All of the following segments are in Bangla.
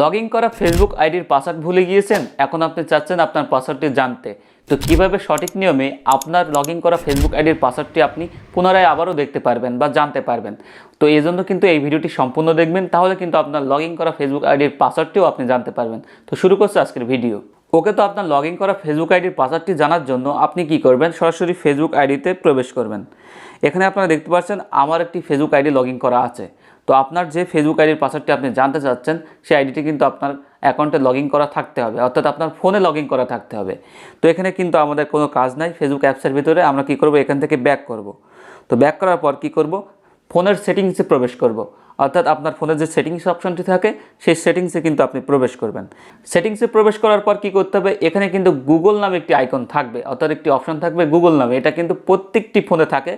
লগ ইন করা ফেসবুক আইডির পাসওয়ার্ড ভুলে গিয়েছেন? এখন আপনি চাচ্ছেন আপনার পাসওয়ার্ডটি জানতে। তো কীভাবে সঠিক নিয়মে আপনার লগ ইন করা ফেসবুক আইডির পাসওয়ার্ডটি আপনি পুনরায় আবারও দেখতে পারবেন বা জানতে পারবেন? তো এই জন্য কিন্তু এই ভিডিওটি সম্পূর্ণ দেখবেন, তাহলে কিন্তু আপনার লগ ইন করা ফেসবুক আইডির পাসওয়ার্ডটিও আপনি জানতে পারবেন। তো শুরু করছে আজকের ভিডিও। ওকে, তো আপনার লগ ইন করা ফেসবুক আইডির পাসওয়ার্ডটি জানার জন্য আপনি কি করবেন? সরাসরি ফেসবুক আইডিতে প্রবেশ করবেন। এখানে আপনারা দেখতে পাচ্ছেন, আমার একটি ফেসবুক আইডি লগ ইন করা আছে। তো আপনার যে ফেসবুক আইডির পাসওয়ার্ডটি আপনি জানতে চাচ্ছেন, সেই আইডিটি কিন্তু আপনার অ্যাকাউন্টে লগ করা থাকতে হবে, অর্থাৎ আপনার ফোনে লগ করা থাকতে হবে। তো এখানে কিন্তু আমাদের কোনো কাজ নাই ফেসবুক অ্যাপসের ভিতরে আমরা কি করব? এখান থেকে ব্যাক করব। তো ব্যাক করার পর কি করব? ফোনের সেটিংসে প্রবেশ করব। অর্থাৎ আপনার ফোনের যে সেটিংস অপশনটি থাকে, সেই সেটিংসে কিন্তু আপনি প্রবেশ করবেন। সেটিংসে প্রবেশ করার পর কি করতে হবে? এখানে কিন্তু গুগল নামে একটি আইকন থাকবে, অর্থাৎ একটি অপশন থাকবে গুগল নামে। এটা কিন্তু প্রত্যেকটি ফোনে থাকে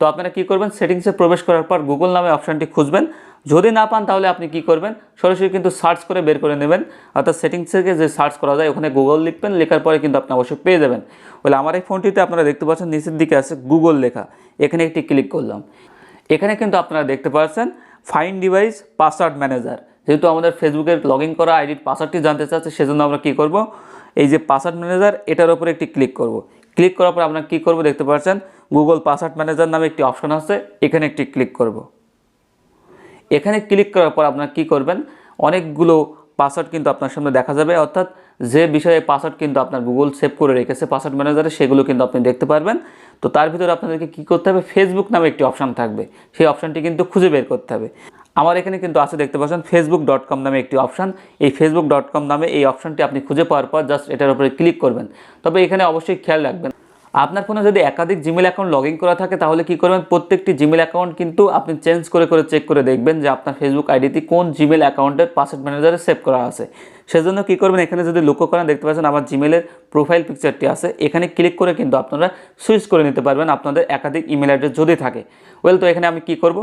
তো আপনারা কি করবেন? সেটিংসে প্রবেশ করার পর গুগল নামে অপশানটি খুঁজবেন। যদি না পান তাহলে আপনি কি করবেন? সরাসরি কিন্তু সার্চ করে বের করে নেবেন। অর্থাৎ সেটিংস থেকে যে সার্চ করা যায়, ওখানে গুগল লিখবেন, লেখার পরে কিন্তু আপনি অবশ্যই পেয়ে যাবেন। বলে আমার এই ফোনটিতে আপনারা দেখতে পাচ্ছেন, নিচের দিকে আছে গুগল লেখা। এখানে একটি ক্লিক করলাম। এখানে কিন্তু আপনারা দেখতে পাচ্ছেন ফাইন ডিভাইস পাসওয়ার্ড ম্যানেজার যেহেতু আমাদের ফেসবুকের লগ ইন করা আইডির পাসওয়ার্ডটি জানতে চাচ্ছে, সেজন্য আমরা কী করব? এই যে পাসওয়ার্ড ম্যানেজার এটার উপরে একটি ক্লিক করব। ক্লিক করার পর আমরা কী করব দেখতে পাচ্ছেন? গুগল পাসওয়ার্ড ম্যানেজার নামে একটি অপশান আছে, এখানে একটি ক্লিক করব। এখানে ক্লিক করার পর আপনার কি করবেন? অনেকগুলো পাসওয়ার্ড কিন্তু আপনার সামনে দেখা যাবে, অর্থাৎ যে বিষয়ে পাসওয়ার্ড কিন্তু আপনার গুগল সেভ করে রেখেছে পাসওয়ার্ড ম্যানেজারে সেগুলো কিন্তু আপনি দেখতে পারবেন। তো তার ভিতরে আপনাদেরকে কী করতে হবে? ফেসবুক নামে একটি অপশান থাকবে, সেই অপশানটি কিন্তু খুঁজে বের করতে হবে। আমার এখানে কিন্তু আছে, দেখতে পাচ্ছেন ফেসবুক ডট কম নামে একটি অপশান এই ফেসবুক ডট কম নামে এই অপশানটি আপনি খুঁজে পাওয়ার পর জাস্ট এটার উপরে ক্লিক করবেন। তবে এখানে অবশ্যই খেয়াল রাখবেন, আপনার ফোনে যদি একাধিক জিমেল অ্যাকাউন্ট লগ করা থাকে, তাহলে কি করবেন, প্রত্যেকটি জিমেল অ্যাকাউন্ট কিন্তু আপনি চেঞ্জ করে করে চেক করে দেখবেন যে আপনার ফেসবুক আইডিতে কোন জিমেল অ্যাকাউন্টের পাসওয়ার্ড ম্যানেজারে সেভ করা আছে। সেজন্য কী করবেন? এখানে যদি লক্ষ্য করেন, দেখতে পাচ্ছেন আমার জিমেলের প্রোফাইল পিকচারটি আছে। এখানে ক্লিক করে কিন্তু আপনারা সুইচ করে নিতে পারবেন আপনাদের একাধিক ইমেল অ্যাড্রেস যদি থাকে। ওয়েল তো এখানে আমি কি করব?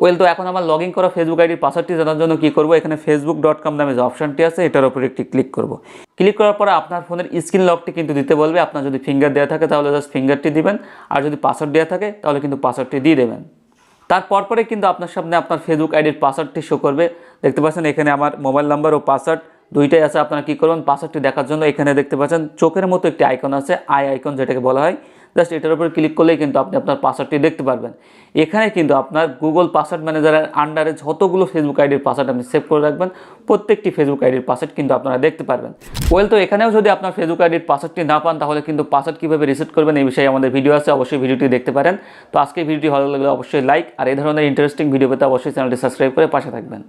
ওয়েল তো এখন আমার লগ ইন করা ফেসবুক আইডির পাসওয়ার্ডটি জানার জন্য কী করব? এখানে ফেসবুক ডট কম নামে যে অপশনটি আছে, এটার উপরে একটি ক্লিক করব। ক্লিক করার পরে আপনার ফোনের স্ক্রিন লকটি কিন্তু দিতে বলবে। আপনার যদি ফিঙ্গার দেওয়া থাকে, তাহলে জাস্ট ফিঙ্গারটি দিবেন। আর যদি পাসওয়ার্ড দেওয়া থাকে, তাহলে কিন্তু পাসওয়ার্ডটি দিয়ে দেবেন। তারপর পরে কিন্তু আপনার সামনে আপনার ফেসবুক আইডির পাসওয়ার্ডটি শো করবে। দেখতে পাচ্ছেন এখানে আমার মোবাইল নাম্বার ও পাসওয়ার্ড দুইটাই আছে, আপনারা কী করবেন? পাসওয়ার্ডটি দেখার জন্য এখানে দেখতে পাচ্ছেন, চোখের মতো একটি আইকন আছে আই আইকন যেটাকে বলা হয়। জাস্ট এটার উপর ক্লিক করলেই কিন্তু আপনি আপনার পাসওয়ার্ডটি দেখতে পারবেন। এখানে কিন্তু আপনার গুগল পাসওয়ার্ড ম্যানেজারের আন্ডারে যতগুলো ফেসবুক আইডির পাসওয়ার্ড আপনি সেভ করে রাখবেন, প্রত্যেকটি ফেসবুক আইডির পাসওয়ার্ড কিন্তু আপনারা দেখতে পারবেন। ওয়েল তো এখানেও যদি আপনার ফেসবুক আইডির পাসওয়ার্ডটি না পান, তাহলে কিন্তু পাসওয়ার্ড কীভাবে রিসেট করবেন এই বিষয়ে আমাদের ভিডিও আছে, অবশ্যই ভিডিওটি দেখতে পারেন। তো আজকে ভিডিওটি ভালো লাগলে অবশ্যই লাইক আর এই ধরনের ইন্টারেস্টিং ভিডিও পেতে অবশ্যই চ্যানেলটি সাবস্ক্রাইব করে পাশে থাকবেন।